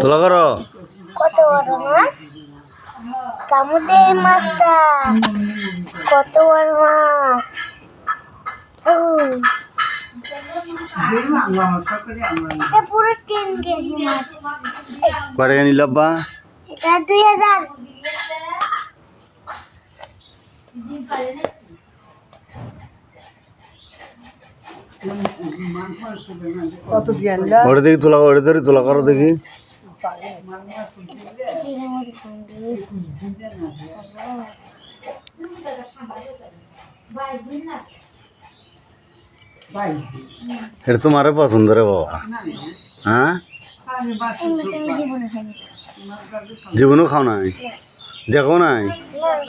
তোলা করো। কত বড় মাছ? কামুদে মাছটা। কত বড় মাছ? পুরো তিন কেজি মাছ। কয় টাকা নিল আব্বা? এটা দুই হাজার। ওটা দেখি তোলা ওটা ধরে তোলা করো দেখি। এটা তোমারে পছন্দ রে বাবা। হ্যাঁ? জীবনও খাও নাই। দেখো নাই?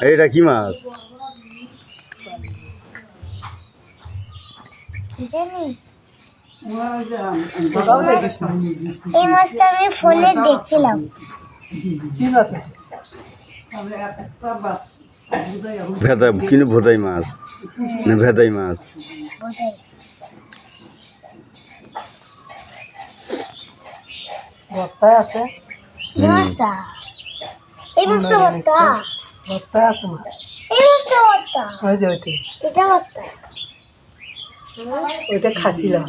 এইটা কি মাছ? এই মাছটা আমি ফোনে দেখছিলাম? ভেদাই কিন্তু ভোদাই মাছ। না ভেদাই মাছ। বোঝাই আছে? এই মাছটা এই মাছটা ভর্তা? আছে মাছ। এই মাছটা ভর্তা? ওই যে এটা ভর্তা। ওইটা খাসিলাম।